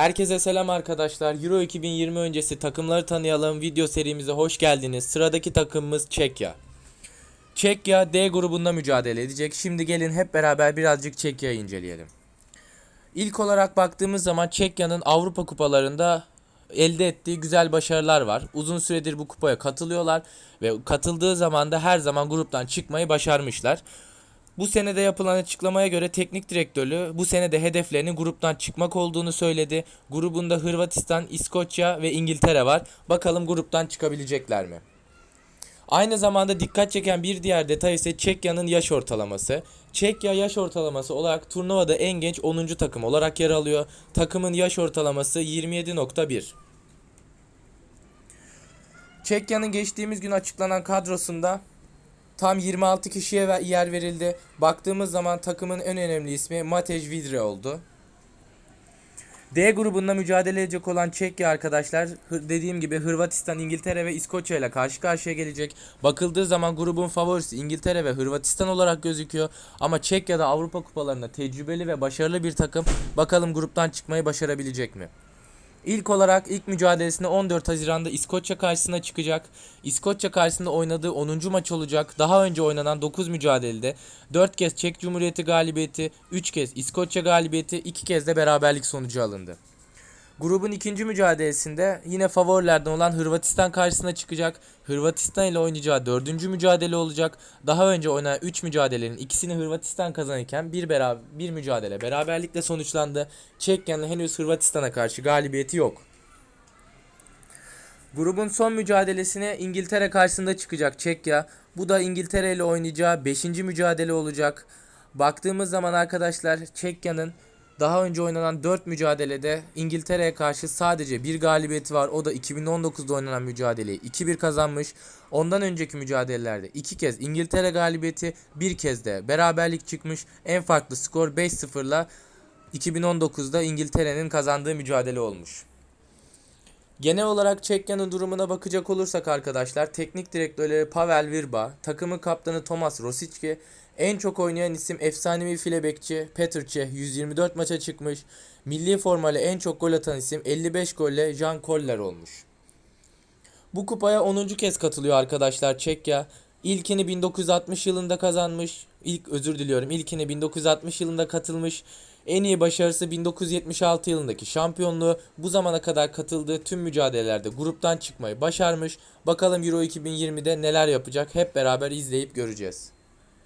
Herkese selam arkadaşlar. Euro 2020 öncesi takımları tanıyalım video serimize hoş geldiniz. Sıradaki takımımız Çekya. Çekya D grubunda mücadele edecek. Şimdi gelin hep beraber birazcık Çekya'yı inceleyelim. İlk olarak baktığımız zaman Çekya'nın Avrupa kupalarında elde ettiği güzel başarılar var. Uzun süredir bu kupaya katılıyorlar ve katıldığı zaman da her zaman gruptan çıkmayı başarmışlar. Bu senede yapılan açıklamaya göre teknik direktörü bu senede hedeflerinin gruptan çıkmak olduğunu söyledi. Grubunda Hırvatistan, İskoçya ve İngiltere var. Bakalım gruptan çıkabilecekler mi? Aynı zamanda dikkat çeken bir diğer detay ise Çekya'nın yaş ortalaması. Çekya yaş ortalaması olarak turnuvada en genç 10. takım olarak yer alıyor. Takımın yaş ortalaması 27.1. Çekya'nın geçtiğimiz gün açıklanan kadrosunda Tam 26 kişiye yer verildi. Baktığımız zaman takımın en önemli ismi Matej Vidre oldu. D grubunda mücadele edecek olan Çekya arkadaşlar dediğim gibi Hırvatistan, İngiltere ve İskoçya ile karşı karşıya gelecek. Bakıldığı zaman grubun favorisi İngiltere ve Hırvatistan olarak gözüküyor. Ama Çekya da Avrupa kupalarında tecrübeli ve başarılı bir takım. Bakalım gruptan çıkmayı başarabilecek mi? İlk olarak ilk mücadelesinde 14 Haziran'da İskoçya karşısına çıkacak. İskoçya karşısında oynadığı 10. maç olacak. Daha önce oynanan 9 mücadelede 4 kez Çek Cumhuriyeti galibiyeti, 3 kez İskoçya galibiyeti, 2 kez de beraberlik sonucu alındı. Grubun ikinci mücadelesinde yine favorilerden olan Hırvatistan karşısına çıkacak. Hırvatistan ile oynayacağı dördüncü mücadele olacak. Daha önce oynanan 3 mücadelenin ikisini Hırvatistan kazanırken bir, beraber, bir mücadele beraberlikle sonuçlandı. Çekya'nın henüz Hırvatistan'a karşı galibiyeti yok. Grubun son mücadelesine İngiltere karşısında çıkacak Çekya. Bu da İngiltere ile oynayacağı 5. mücadele olacak. Baktığımız zaman arkadaşlar Çekya'nın daha önce oynanan 4 mücadelede İngiltere'ye karşı sadece bir galibiyeti var. O da 2019'da oynanan mücadeleyi 2-1 kazanmış. Ondan önceki mücadelelerde 2 kez İngiltere galibiyeti, bir kez de beraberlik çıkmış. En farklı skor 5-0'la 2019'da İngiltere'nin kazandığı mücadele olmuş. Genel olarak Çekya'nın durumuna bakacak olursak arkadaşlar teknik direktörleri Pavel Virba, takımın kaptanı Tomas Rosicki, en çok oynayan isim efsanevi file bekçi Petr Cech 124 maça çıkmış. Milli formayla en çok gol atan isim 55 golle Jan Koller olmuş. Bu kupaya 10. kez katılıyor arkadaşlar Çekya. İlkini 1960 yılında kazanmış. İlk özür diliyorum. İlkini 1960 yılında katılmış. En iyi başarısı 1976 yılındaki şampiyonluğu. Bu zamana kadar katıldığı tüm mücadelelerde gruptan çıkmayı başarmış. Bakalım Euro 2020'de neler yapacak hep beraber izleyip göreceğiz.